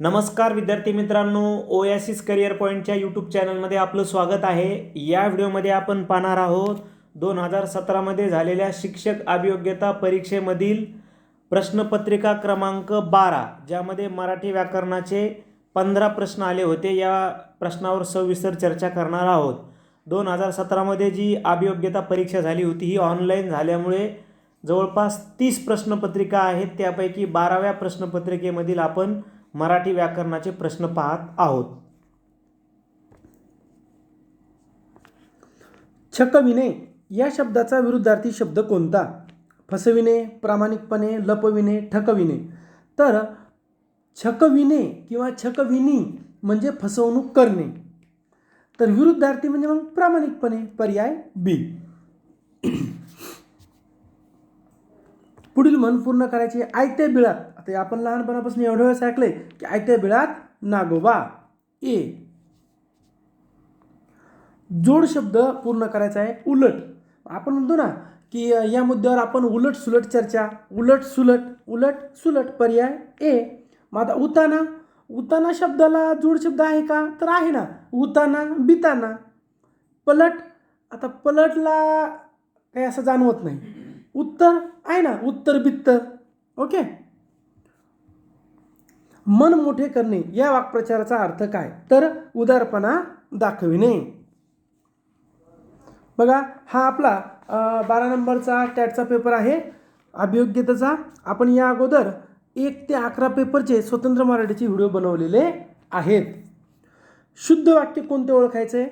नमस्कार विद्यार्थी मित्रांनो ओएसिस करिअर पॉईंटच्या यूट्यूब चॅनलमध्ये आपलं स्वागत आहे. या व्हिडिओमध्ये आपण पाहणार आहोत दोन हजार सतरामध्ये झालेल्या शिक्षक अभियोग्यता परीक्षेमधील प्रश्नपत्रिका क्रमांक बारा ज्यामध्ये मराठी व्याकरणाचे पंधरा प्रश्न आले होते. या प्रश्नावर सविस्तर चर्चा करणार आहोत. दोन हजार सतरामध्ये जी अभियोग्यता परीक्षा झाली होती ही ऑनलाईन झाल्यामुळे जवळपास तीस प्रश्नपत्रिका आहेत. त्यापैकी बाराव्या प्रश्नपत्रिकेमधील आपण मराठी व्याकरणाचे प्रश्न पाहत आहोत. छकविणे या शब्दाचा विरुद्धार्थी शब्द कोणता? फसविणे प्रामाणिकपणे लपविणे ठकविणे. तर छकविणे किंवा छकविणी म्हणजे फसवणूक करणे. तर विरुद्धार्थी म्हणजे मग प्रामाणिकपणे पर्याय बी पुढील मन पूर्ण करायची. आयत्या बिळात. ते आपण लहानपणापासून एवढे वेळेस ऐकले की आयत्या बिळात नागोबा. ए. जोड शब्द पूर्ण करायचा आहे उलट. आपण म्हणतो ना की या मुद्द्यावर आपण उलट सुलट चर्चा उलट सुलट उलट सुलट पर्याय. ए. मग आता उताना. उताना शब्दाला जोड शब्द आहे का? तर आहे ना. उताना बिताना. पलट. आता पलटला काही असं जाणवत नाही. उत्तर आहे ना. उत्तर बित्तर ओके? मन मोठे करणे या वाक्प्रचाराचा अर्थ काय? तर उदारपणा दाखविणे. बघा हा आपला बारा नंबरचा टॅटचा पेपर आहे. अभियोग्यतेचा. आपण या अगोदर एक ते अकरा पेपरचे स्वतंत्र मराठीचे व्हिडिओ बनवलेले आहेत. शुद्ध वाक्य कोणते ओळखायचे?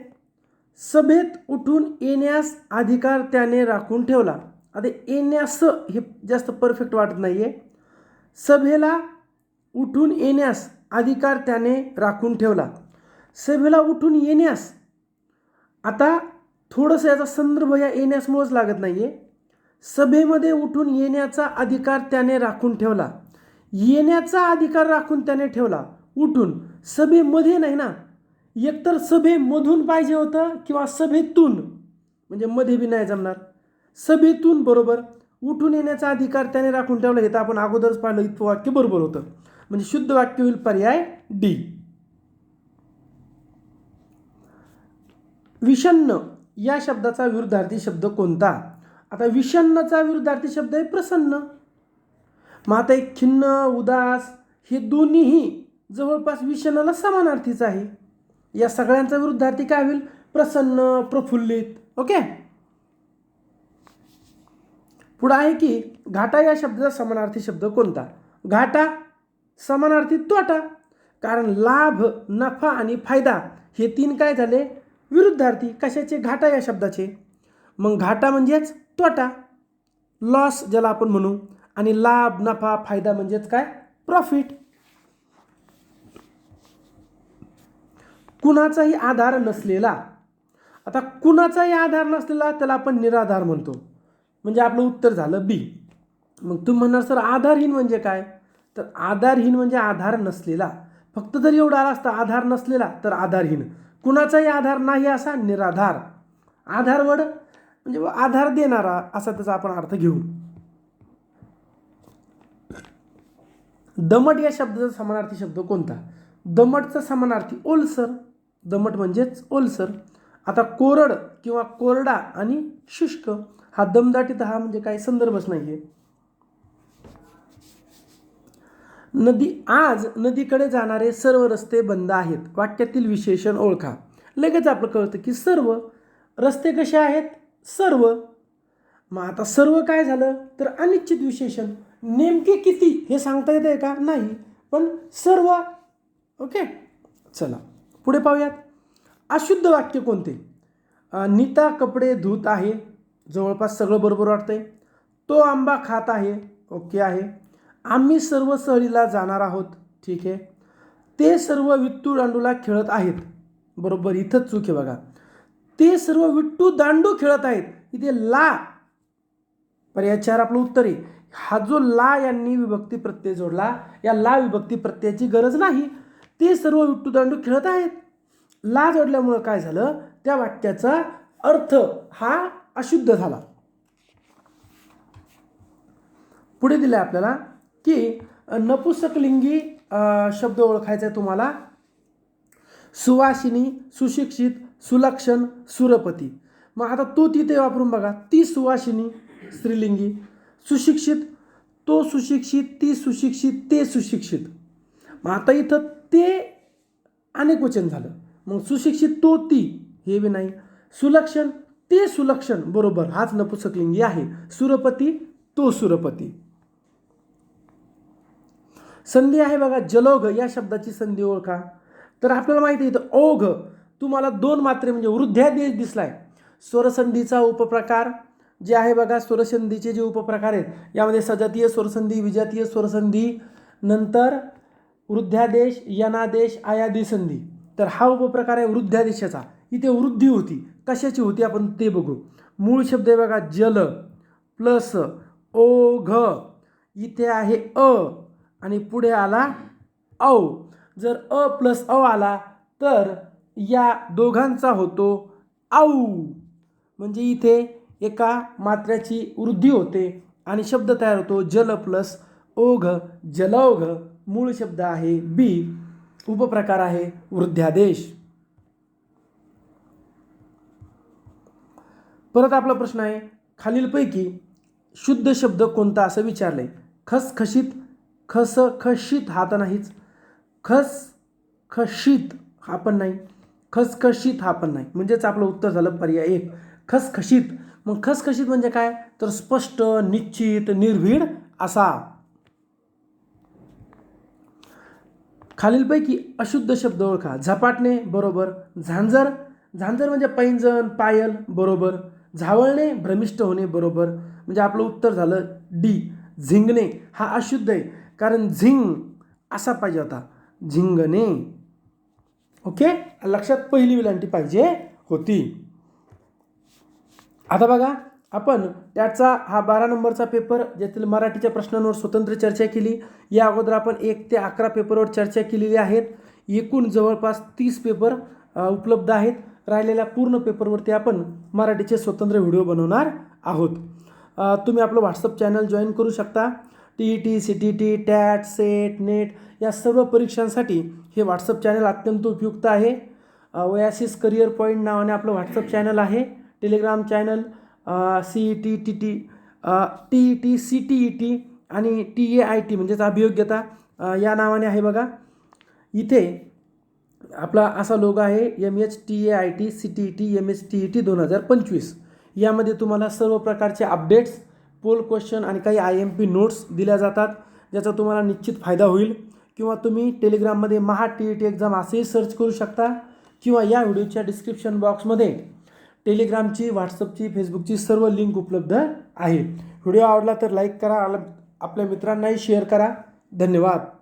सभेत उठून येण्यास अधिकार त्याने राखून ठेवला. आता येण्यास हे जास्त परफेक्ट वाटत नाही आहे सभेला उठून येण्यास अधिकार त्याने राखून ठेवला. सभेला उठून येण्यास. आता थोडंसं याचा संदर्भ या येण्यासमुळंच लागत नाही आहे सभेमध्ये उठून येण्याचा अधिकार त्याने राखून ठेवला. येण्याचा अधिकार राखून त्याने ठेवला. उठून. सभेमध्ये नाही ना. एकतर सभेमधून पाहिजे होतं किंवा सभेतून. म्हणजे मध्ये बी नाही जमणार. सभेतून बरोबर. उठून येण्याचा अधिकार त्याने राखून ठेवला. हे तर आपण अगोदरच पाहिलं इतकं वाक्य बरोबर होतं. म्हणजे शुद्ध वाक्य होईल पर्याय डी. विषन्न या शब्दाचा विरुद्धार्थी शब्द कोणता? आता विषन्नचा विरुद्धार्थी शब्द आहे प्रसन्न. मग आता एक खिन्न उदास हे दोन्हीही जवळपास विषन्नाला समानार्थीच आहे. या सगळ्यांचा विरुद्धार्थी काय होईल? प्रसन्न प्रफुल्लित ओके? पुढं आहे की घाटा या शब्दाचा समानार्थी शब्द कोणता? घाटा समानार्थी तोटा. कारण लाभ नफा आणि फायदा हे तीन काय झाले? विरुद्धार्थी. कशाचे? घाटा या शब्दाचे. मग घाटा म्हणजेच तोटा. लॉस ज्याला आपण म्हणू. आणि लाभ नफा फायदा म्हणजेच काय? प्रॉफिट कुणाचाही आधार नसलेला. आता कुणाचाही आधार नसलेला त्याला आपण निराधार म्हणतो. म्हणजे आपलं उत्तर झालं बी मग तुम्ही म्हणणार सर आधारहीन म्हणजे काय? तर आधारहीन म्हणजे आधार नसलेला. फक्त जर एवढा आला असता आधार नसलेला तर आधारहीन. कुणाचाही आधार नाही असा निराधार. आधारवड म्हणजे आधार देणारा असा त्याचा आपण अर्थ घेऊ. दमट या शब्दाचा समानार्थी शब्द कोणता? दमटचा समानार्थी ओलसर. दमट म्हणजेच ओलसर. आता कोरड किंवा कोरडा आणि शुष्क हा दमदाटीत हा म्हणजे काही संदर्भच नाही आहे नदी आज नदीकडे जाणारे सर्व रस्ते बंद आहेत. वाक्यातील विशेषण ओळखा. लगेच आपलं कळतं की सर्व रस्ते कसे आहेत? सर्व. मग आता सर्व काय झालं? तर अनिश्चित विशेषण. नेमके किती हे सांगता येतं आहे का? नाही. पण सर्व. ओके? चला. पुढे पाहूयात. अशुद्ध वाक्य कोणते? नीता कपडे धुत आहे. जवळपास सगळं बरोबर वाटतंय. तो आंबा खात आहे. ओके आहे. आम्ही सर्व सहलीला जाणार आहोत ठीक आहे? ते सर्व विट्टू दांडूला खेळत आहेत. बरोबर इथंच चूक आहे बघा. ते सर्व विट्टू दांडू खेळत आहेत. इथे ला. पर्याय चार आपलं उत्तर आहे. हा जो ला यांनी विभक्ती प्रत्यय जोडला या ला विभक्ती प्रत्ययाची गरज नाही. ते सर्व विट्टू दांडू खेळत आहेत. ला जोडल्यामुळं काय झालं? त्या वाक्याचा अर्थ हा अशुद्ध झाला. पुढे दिलं आपल्याला की नपुसकलिंगी शब्द ओळखायचा आहे तुम्हाला. सुवासिनी सुशिक्षित सुलक्षण सुरपती. मग आता तो तिथे वापरून बघा. ती सुवासिनी स्त्रीलिंगी. सुशिक्षित तो सुशिक्षित ती सुशिक्षित ते सुशिक्षित. मग आता इथं ते अनेक वचन झालं. मग सुशिक्षित तो ती हे बी नाही. सुलक्षण ते सुलक्षण बरोबर. हाच नपुसकलिंगी आहे. सुरपती तो सुरपती. संधी आहे बघा जलोघ या शब्दाची संधी ओळखा. तर आपल्याला माहिती आहे इथं ओघ तुम्हाला दोन मात्रे म्हणजे वृद्ध्यादेश दिसलाय. स्वरसंधीचा उपप्रकार जे आहे बघा स्वरसंधीचे जे उपप्रकार आहेत यामध्ये सजातीय स्वरसंधी विजातीय स्वरसंधी नंतर वृद्ध्यादेश यनादेश आयादी संधी तर हा उपप्रकार आहे वृद्ध्यादेशाचा. इथे वृद्धी होती. कशाची होती आपण ते बघू. मूळ शब्द आहे बघा जल प्लस ओघ. इथे आहे अ. आणि पुढे आला औ. जर अ प्लस अ आला तर या दोघांचा होतो औ. म्हणजे इथे एका मात्र्याची वृद्धी होते आणि शब्द तयार होतो जल प्लस ओघ जलौघ. मूळ शब्द आहे बी उपप्रकार आहे वृद्ध्यादेश. परत आपला प्रश्न आहे खालीलपैकी शुद्ध शब्द कोणता असं विचारलंय? खसखशीत खसखशीत हा तर नाहीच. खस खशीत हा पण नाही. खसखशीत हा पण नाही. म्हणजेच आपलं उत्तर झालं पर्याय एक. खसखशीत मग खसखशीत म्हणजे काय? तर स्पष्ट निश्चित निर्भीड असा. खालीलपैकी अशुद्ध शब्द ओळखा. झपाटणे बरोबर. झांजर. झांजर म्हणजे पैंजण पायल बरोबर. झावळणे भ्रमिष्ट होणे बरोबर. म्हणजे आपलं उत्तर झालं डी. झिंगणे. हा अशुद्ध आहे. कारण झिंग असा पाहिजे होता. झिंगणे. ओके? लक्षात पहिली विलांटी पाहिजे होती. आता बघा आपण त्याचा हा बारा नंबरचा पेपर ज्यातील मराठीच्या प्रश्नांवर स्वतंत्र चर्चा केली. या अगोदर आपण एक ते अकरा पेपरवर चर्चा केलेली आहेत. एकूण जवळपास तीस पेपर उपलब्ध आहेत. राहिलेल्या पूर्ण पेपरवरती आपण मराठीचे स्वतंत्र व्हिडिओ बनवणार आहोत. तुम्ही आपलं व्हॉट्सअप चॅनल जॉईन करू शकता. T E T C T T TAT SET NET या सर्व परीक्षांसाठी हे व्हॉट्सअप चॅनल अत्यंत उपयुक्त आहे. ओयासिस करिअर पॉईंट नावाने आपलं व्हॉट्सअप चॅनल आहे. Telegram channel C E T T T T E T C T E T आणि टी ए आय टी म्हणजेच अभियोग्यता या नावाने आहे बघा. इथे आपला असा लोगो आहे M H T A I T C T E T M H T E T दोन हजार पंचवीस. यामध्ये तुम्हाला सर्व प्रकारचे अपडेट्स पोल क्वेश्चन आणि काही आय एम पी नोट्स दिल्या जातात ज्याचा तुम्हाला निश्चित फायदा होईल. किंवा तुम्ही टेलिग्राममध्ये Maha T E T exam असेही सर्च करू शकता किंवा या व्हिडिओच्या डिस्क्रिप्शन बॉक्समध्ये टेलिग्रामची व्हॉट्सअपची फेसबुकची सर्व लिंक उपलब्ध आहे. व्हिडिओ आवडला तर लाईक करा आपल्या मित्रांनाही शेअर करा. धन्यवाद.